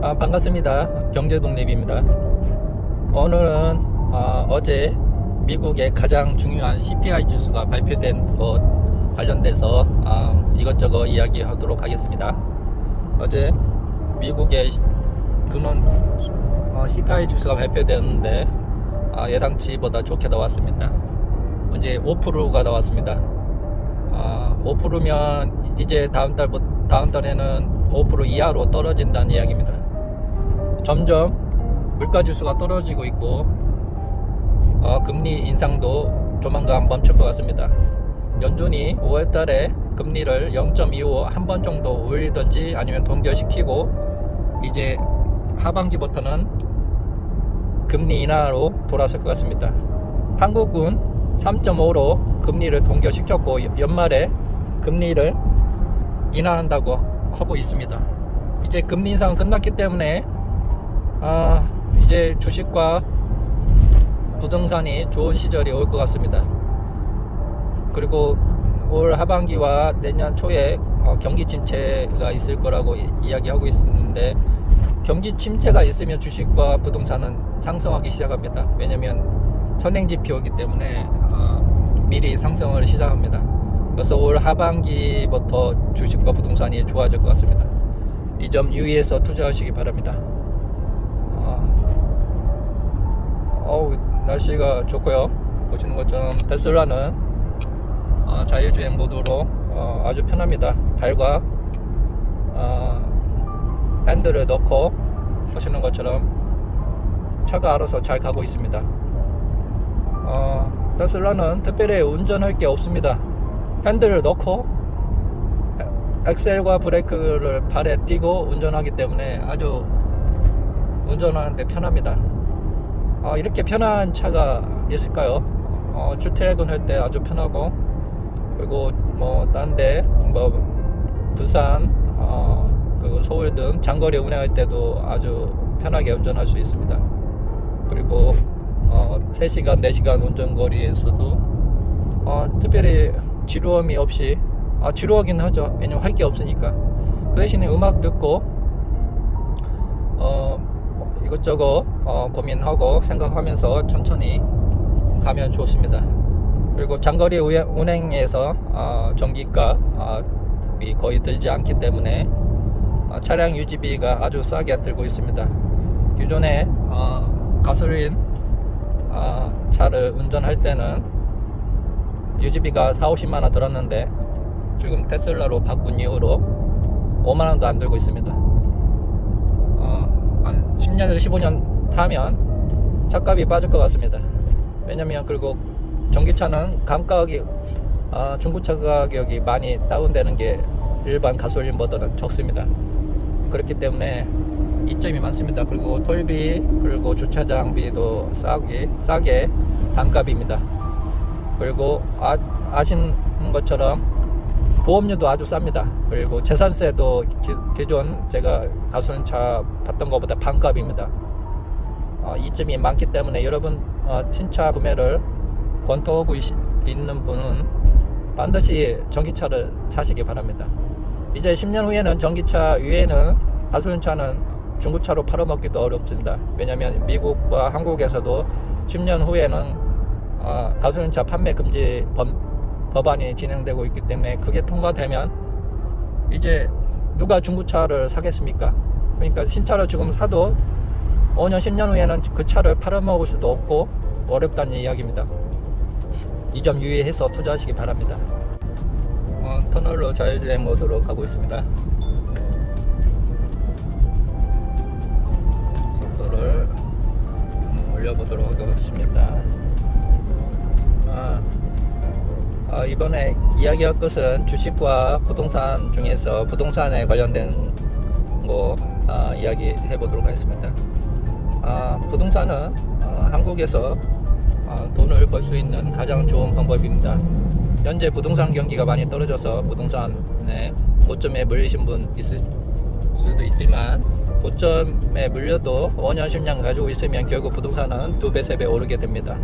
아, 반갑습니다. 경제독립입니다. 오늘은 아, 어제 미국의 가장 중요한 CPI 지수가 발표된 것 관련돼서 아, 이것저것 이야기하도록 하겠습니다. 어제 미국의 근원 어, CPI 지수가 발표되었는데 아, 예상치보다 좋게 나왔습니다. 이제 5%가 나왔습니다. 아, 5%면 이제 다음 달부터 다음 달에는 5% 이하로 떨어진다는 이야기입니다. 점점 물가 지수가 떨어지고 있고 어, 금리 인상도 조만간 멈출 것 같습니다. 연준이 5월 달에 금리를 0.25 한 번 정도 올리든지 아니면 동결시키고 이제 하반기부터는 금리 인하로 돌아설 것 같습니다. 한국은 3.5로 금리를 동결시켰고 연말에 금리를 인하한다고 하고 있습니다. 이제 금리 인상은 끝났기 때문에 아, 이제 주식과 부동산이 좋은 시절이 올 것 같습니다. 그리고 올 하반기와 내년 초에 어, 경기 침체가 있을 거라고 이- 이야기하고 있는데 경기 침체가 있으면 주식과 부동산은 상승하기 시작합니다. 왜냐하면 선행지표이기 때문에 어, 미리 상승을 시작합니다. 그래서 올 하반기부터 주식과 부동산이 좋아질 것 같습니다. 이 점 유의해서 투자하시기 바랍니다. 어, 어우, 날씨가 좋고요. 보시는 것처럼 테슬라는 어, 자율주행 모드로 어, 아주 편합니다. 발과 어, 핸들을 넣고 보시는 것처럼 차가 알아서 잘 가고 있습니다. 어, 테슬라는 특별히 운전할 게 없습니다. 핸들을 넣고 엑셀과 브레이크를 발에 띄고 운전하기 때문에 아주 운전하는데 편합니다. 아, 이렇게 편한 차가 있을까요? 어, 출퇴근할 때 아주 편하고 그리고 뭐딴데뭐 부산, 어, 그리고 서울 등 장거리 운행할 때도 아주 편하게 운전할 수 있습니다. 그리고 어, 3시간, 4시간 운전거리에서도 어, 특별히 지루함이 없이 아, 지루하긴 하죠. 왜냐면 할 게 없으니까. 그 대신에 음악 듣고 어, 이것저것 어, 고민하고 생각하면서 천천히 가면 좋습니다. 그리고 장거리 운행에서 어, 전기가 어, 이 거의 들지 않기 때문에 어, 차량 유지비가 아주 싸게 들고 있습니다. 기존에 어, 가솔린 어, 차를 운전할 때는 유지비가 4, 50만 원 들었는데 지금 테슬라로 바꾼 이후로 5만 원도 안 들고 있습니다. 어, 한 10년에서 15년 타면 차값이 빠질 것 같습니다. 왜냐면 그리고 전기차는 감가격이 어, 중고차 가격이 많이 다운되는 게 일반 가솔린보다는 적습니다. 그렇기 때문에 이점이 많습니다. 그리고 톨비 그리고 주차장비도 싸게 싸게 단값입니다. 그리고 아, 아시는 것처럼 보험료도 아주 쌉니다. 그리고 재산세도 기, 기존 제가 가솔린차 봤던 것보다 반값입니다. 어, 이점이 많기 때문에 여러분 어, 신차 구매를 권토하고 있, 있는 분은 반드시 전기차를 사시기 바랍니다. 이제 10년 후에는 전기차 위에는 가솔린차는 중고차로 팔아먹기도 어렵습니다. 왜냐하면 미국과 한국에서도 10년 후에는 어, 가솔린차 판매 금지 법, 법안이 진행되고 있기 때문에 그게 통과되면 이제 누가 중고차를 사겠습니까? 그러니까 신차를 지금 사도 5년, 10년 후에는 그 차를 팔아먹을 수도 없고 어렵다는 이야기입니다. 이 점 유의해서 투자하시기 바랍니다. 어, 터널로 자율주행 모드로 가고 있습니다. 속도를 음, 올려보도록 하겠습니다. 아, 아, 이번에 이야기할 것은 주식과 부동산 중에서 부동산에 관련된 거 아, 이야기해 보도록 하겠습니다. 아, 부동산은 어, 한국에서 어, 돈을 벌 수 있는 가장 좋은 방법입니다. 현재 부동산 경기가 많이 떨어져서 부동산에 고점에 물리신 분 있을 수도 있지만 고점에 물려도 5년 10년 가지고 있으면 결국 부동산은 두 배, 세 배 오르게 됩니다.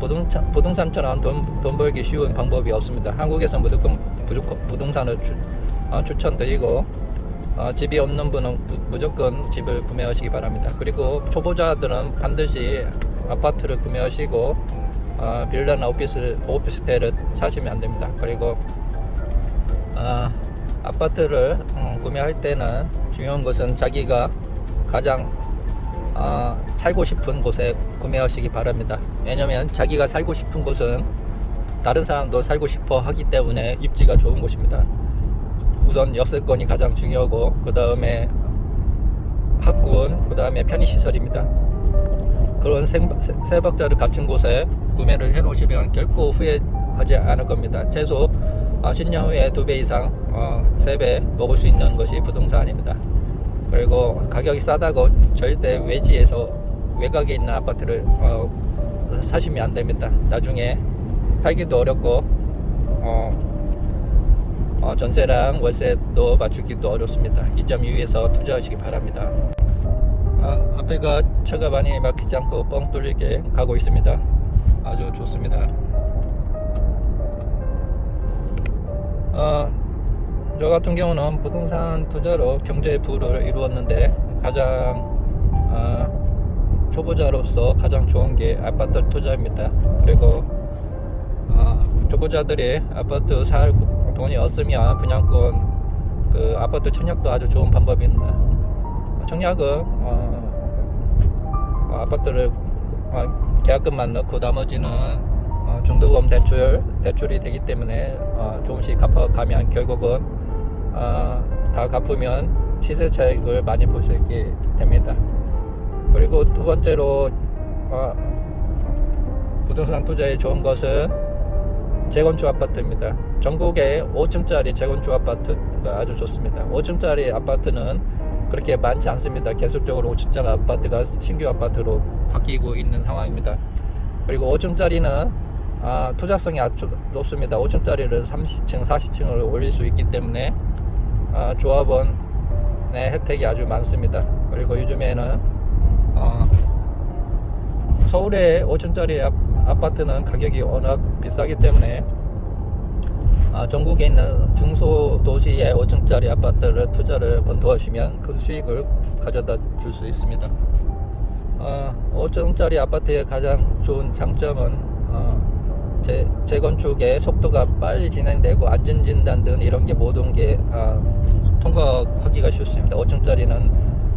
부동산, 부동산처럼 돈, 돈 벌기 쉬운 방법이 없습니다. 한국에서 무조건, 부동산을 추, 어, 추천드리고 어, 집이 없는 분은 무- 무조건 집을 구매하시기 바랍니다. 그리고 초보자들은 반드시 아파트를 구매하시고 어, 빌라나 오피스 오피스텔을 사시면 안 됩니다. 그리고 아, 아파트를 어, 구매할 때는 중요한 것은 자기가 가장 아, 살고 싶은 곳에 구매하시기 바랍니다. 왜냐면 자기가 살고 싶은 곳은 다른 사람도 살고 싶어 하기 때문에 입지가 좋은 곳입니다. 우선 역세권이 가장 중요하고 그 다음에 학군, 그 다음에 편의시설입니다. 그런 세, 세- 세 박자를 갖춘 곳에 구매를 해 놓으시면 결코 후회하지 않을 겁니다. 최소 어, 10년 후에 두배 이상, 어, 세배 먹을 수 있는 것이 부동산입니다. 그리고 가격이 싸다고 절대 외지에서 외곽에 있는 아파트를 어, 사시면 안 됩니다. 나중에 팔기도 어렵고 어, 어, 전세랑 월세도 맞추기도 어렵습니다. 이 점 유의해서 투자하시기 바랍니다. 아, 앞에가 차가 많이 막히지 않고 뻥 뚫리게 가고 있습니다. 아주 좋습니다. 어, 저 같은 경우는 부동산 투자로 경제 부를 이루었는데 가장 어, 초보자로서 가장 좋은 게 아파트 투자입니다. 그리고 어, 초보자들이 아파트 살 구- 돈이 없으면 분양권 그 아파트 청약도 아주 좋은 방법입니다. 청약은 어, 어, 아파트를 어, 계약금만 넣고 나머지는 어, 중도금 대출 대출이 되기 때문에 어, 조금씩 갚아가면 결국은 어, 다 갚으면 시세 차익을 많이 볼 수 있게 됩니다. 그리고 두 번째로 어, 부동산 투자에 좋은 것은 재건축 아파트입니다. 전국에 5층짜리 재건축 아파트가 아주 좋습니다. 5층짜리 아파트는 그렇게 많지 않습니다. 계속적으로 5층짜리 아파트가 신규 아파트로 바뀌고 있는 상황입니다. 그리고 5층짜리는 아, 투자성이 아주 높습니다. 5층짜리를 30층, 40층을 올릴 수 있기 때문에 아, 조합원의 혜택이 아주 많습니다. 그리고 요즘에는 어, 서울의 5층짜리 아, 아파트는 가격이 워낙 비싸기 때문에 아, 전국에 있는 중소도시의 5층짜리 아파트를 투자를 검토하시면 큰 수익을 가져다 줄 수 있습니다. 어, 5층짜리 아파트의 가장 좋은 장점은 어, 재, 재건축의 속도가 빨리 진행되고 안전진단 등 이런 게 모든 게 아, 통과하기가 쉽습니다. 5층짜리는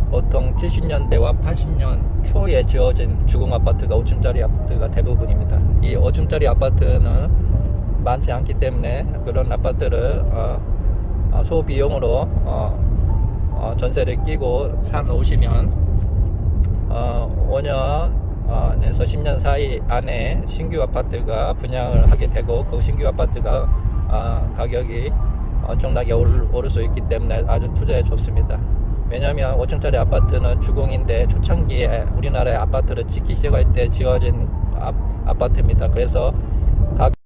보통 70년대와 80년 초에 지어진 주공 아파트가 5층짜리 아파트가 대부분입니다. 이 5층짜리 아파트는 많지 않기 때문에 그런 아파트를 어, 어, 소비용으로 어, 어, 전세를 끼고 사 놓으시면 어, 5년 에서 10년 사이 안에 신규 아파트가 분양을 하게 되고 그 신규 아파트가 어, 가격이 엄청나게 오를, 수 있기 때문에 아주 투자에 좋습니다. 왜냐하면 5층짜리 아파트는 주공인데 초창기에 우리나라의 아파트를 짓기 시작할 때 지어진 아, 아파트입니다. 그래서